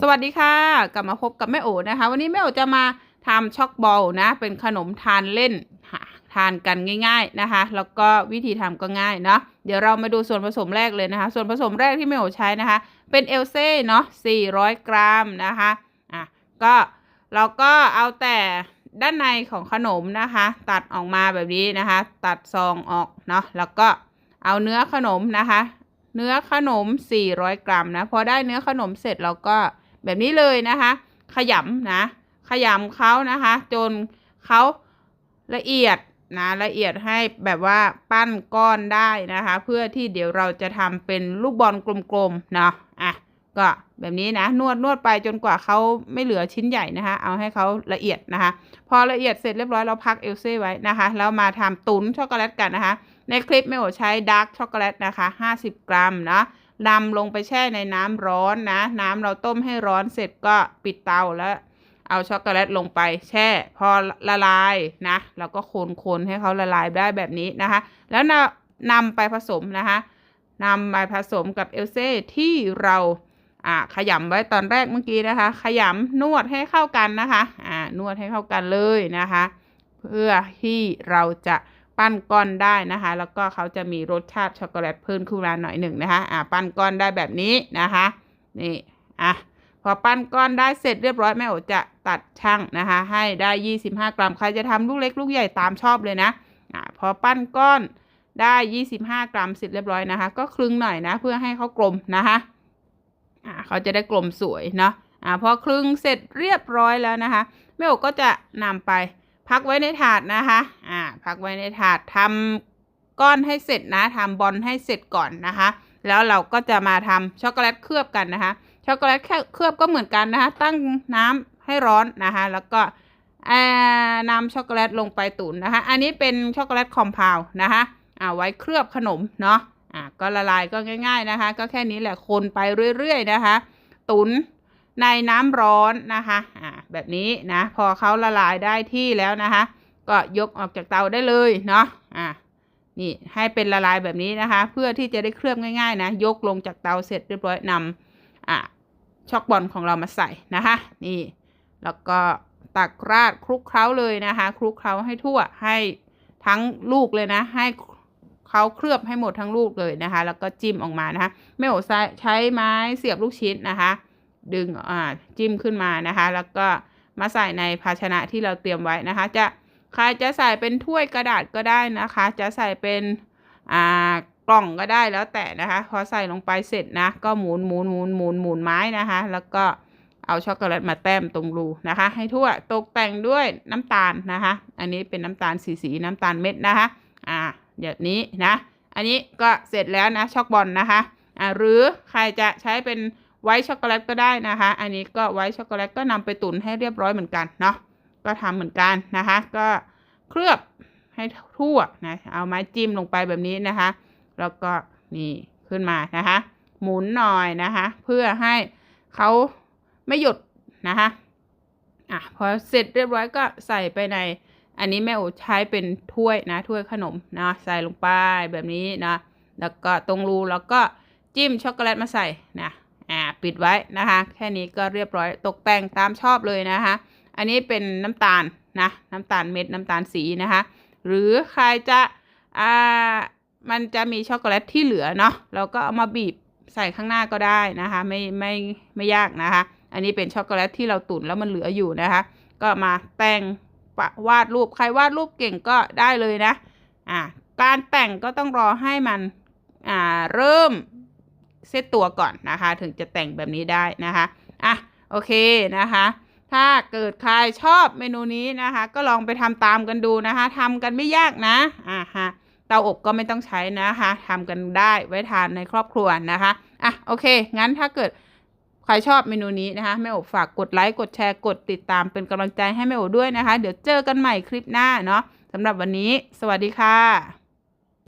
สวัสดีค่ะ กลับมาพบกับแม่โอนะคะ วันนี้แม่โอจะมาทำช็อกบอลนะ เป็นขนมทานเล่นทานกันง่าย ๆนะคะ แล้วก็วิธีทำก็ง่ายเนาะเดี๋ยวเรามาดูส่วนผสมแรกเลยนะคะ ส่วนผสมแรกที่แม่โอใช้นะคะ เป็นเอลเซ่เนาะ400 กรัมนะคะอะก็เราก็เอาแต่ด้านในของขนมนะคะ ตัดออกมาแบบนี้นะคะ ตัดซองออกเนาะแล้วก็เอาเนื้อขนมนะคะ เนื้อขนม 400 กรัมนะพอได้เนื้อขนมเสร็จเราก็ แบบนี้เลยนะคะ ขยำนะ ขยำเขานะคะ จนเขาละเอียดนะละเอียดให้แบบว่าปั้นก้อนได้นะคะ เพื่อที่เดี๋ยวเราจะทำเป็นลูกบอลกลมๆเนาะอะก็แบบนี้นะนวดนวดไปจนกว่าเขาไม่เหลือชิ้นใหญ่นะคะ เอาให้เขาละเอียดนะคะ พอละเอียดเสร็จเรียบร้อยเราพักเอลเซ่ไว้นะคะแล้วมาทำตุนช็อกโกแลตกันนะคะ ในคลิปไม่โอใช้ดาร์กช็อกโกแลตนะคะ 50 กรัมนะนำลงไปแช่ในน้ำร้อนนะ น้ำเราต้มให้ร้อนเสร็จก็ปิดเตาแล้ว เอาช็อกโกแลตลงไปแช่ พอละลายนะเราก็คนๆให้เขาละลายได้แบบนี้นะคะ แล้วนำไปผสมนะคะนำไปผสมกับเอลเซ่ที่เราอ่าขยำไว้ตอนแรกเมื่อกี้นะคะ ขยำนวดให้เข้ากันนะคะอ่านวดให้เข้ากันเลยนะคะ เพื่อที่เราจะ ปั้นก้อนได้นะคะ แล้วก็เขาจะมีรสชาติช็อกโกแลตเพิ่มขึ้นมาหน่อยหนึ่งนะคะ อ่าปั้นก้อนได้แบบนี้นะคะ นี่ อะ พอปั้นก้อนได้เสร็จเรียบร้อยแม่โอจะตัดช่างนะคะ ให้ได้ 25 กรัม ใครจะทำลูกเล็กลูกใหญ่ตามชอบเลยนะ อ่าพอปั้นก้อนได้ 25 กรัมเสร็จเรียบร้อยนะคะ ก็คลึงหน่อยนะ เพื่อให้เขากลมนะคะ อ่าเขาจะได้กลมสวยเนาะ อ่าพอคลึงเสร็จเรียบร้อยแล้วนะคะแม่โอก็จะนำไป พักไว้ในถาดนะคะ อ่า พักไว้ในถาดทำก้อนให้เสร็จนะทำบอลให้เสร็จก่อนนะคะ แล้วเราก็จะมาทำช็อกโกแลตเคลือบกันนะคะ ช็อกโกแลตเคลือบก็เหมือนกันนะคะ ตั้งน้ำให้ร้อนนะคะ แล้วก็นำช็อกโกแลตลงไปตุ๋นนะคะ อันนี้เป็นช็อกโกแลตคอมเพลนะคะอ่าไว้เคลือบขนมเนาะอ่าก็ละลายก็ง่าย ๆนะคะ ก็แค่นี้แหละคนไปเรื่อยๆนะคะ ตุ๋น ในน้ำร้อนนะคะอ่าแบบนี้นะ พอเขาละลายได้ที่แล้วนะคะ ก็ยกออกจากเตาได้เลยเนาะอ่านี่ให้เป็นละลายแบบนี้นะคะ เพื่อที่จะได้เคลือบง่ายๆนะ ยกลงจากเตาเสร็จเรียบร้อยนำอ่าช็อกบอลของเรามาใส่นะคะ นี่ แล้วก็ตักราดคลุกเคล้าเลยนะคะ คลุกเคล้าให้ทั่วให้ทั้งลูกเลยนะ ให้เขาเคลือบให้หมดทั้งลูกเลยนะคะ แล้วก็จิ้มออกมานะคะ ไม่โอใช้ไม้เสียบลูกชิ้นนะคะ ดึงอ่าจิ้มขึ้นมานะคะ แล้วก็มาใส่ในภาชนะที่เราเตรียมไว้นะคะ จะใครจะใส่เป็นถ้วยกระดาษก็ได้นะคะ จะใส่เป็นอ่ากล่องก็ได้แล้วแต่นะคะ พอใส่ลงไปเสร็จนะ ก็หมุนหมุนหมุนหมุนหมุนไม้นะคะ แล้วก็เอาช็อกโกแลตมาแต้มตรงรูนะคะ ให้ทั่วตกแต่งด้วยน้ำตาลนะคะ อันนี้เป็นน้ำตาลสีสีน้ำตาลเม็ดนะคะ อ่าเดี๋ยวนี้นะ อันนี้ก็เสร็จแล้วนะช็อกบอลนะคะ อ่าหรือใครจะใช้เป็น ไวท์ช็อกโกแลตก็ได้นะคะ อันนี้ก็ไวท์ช็อกโกแลตก็นำไปตุ๋นให้เรียบร้อยเหมือนกันเนาะ ก็ทำเหมือนกันนะคะ ก็เคลือบให้ทั่วนะ เอาไม้จิ้มลงไปแบบนี้นะคะ แล้วก็นี่ขึ้นมานะคะ หมุนหน่อยนะคะ เพื่อให้เขาไม่หยุดนะคะอะพอเสร็จเรียบร้อยก็ใส่ไปใน อันนี้แม่โอใช้เป็นถ้วยนะถ้วยขนมนะใส่ลงไปแบบนี้นะ แล้วก็ตรงรูแล้วก็จิ้มช็อกโกแลตมาใส่นะ ปิดไว้นะคะ แค่นี้ก็เรียบร้อยตกแต่งตามชอบเลยนะคะ อันนี้เป็นน้ำตาลนะน้ำตาลเม็ดน้ำตาลสีนะคะ หรือใครจะอ่ามันจะมีช็อกโกแลตที่เหลือเนาะเราก็เอามาบีบใส่ข้างหน้าก็ได้นะคะ ไม่ไม่ไม่ยากนะคะ อันนี้เป็นช็อกโกแลตที่เราตุ๋นแล้วมันเหลืออยู่นะคะ ก็มาแต่งวาดรูปใครวาดรูปเก่งก็ได้เลยนะอ่าการแต่งก็ต้องรอให้มันอ่าเริ่ม เซตตัวก่อนนะคะ ถึงจะแต่งแบบนี้ได้นะคะอะโอเคนะคะ ถ้าเกิดใครชอบเมนูนี้นะคะ ก็ลองไปทำตามกันดูนะคะทำกันไม่ยากนะอ่าฮะเตาอบก็ไม่ต้องใช้นะคะทำกันได้ไว้ทานในครอบครัวนะคะอะโอเค งั้นถ้าเกิดใครชอบเมนูนี้นะคะแม่โอฝากกดไลค์กดแชร์กดติดตามเป็นกำลังใจให้แม่โอด้วยนะคะ เดี๋ยวเจอกันใหม่คลิปหน้าเนาะสำหรับวันนี้ สวัสดีค่ะ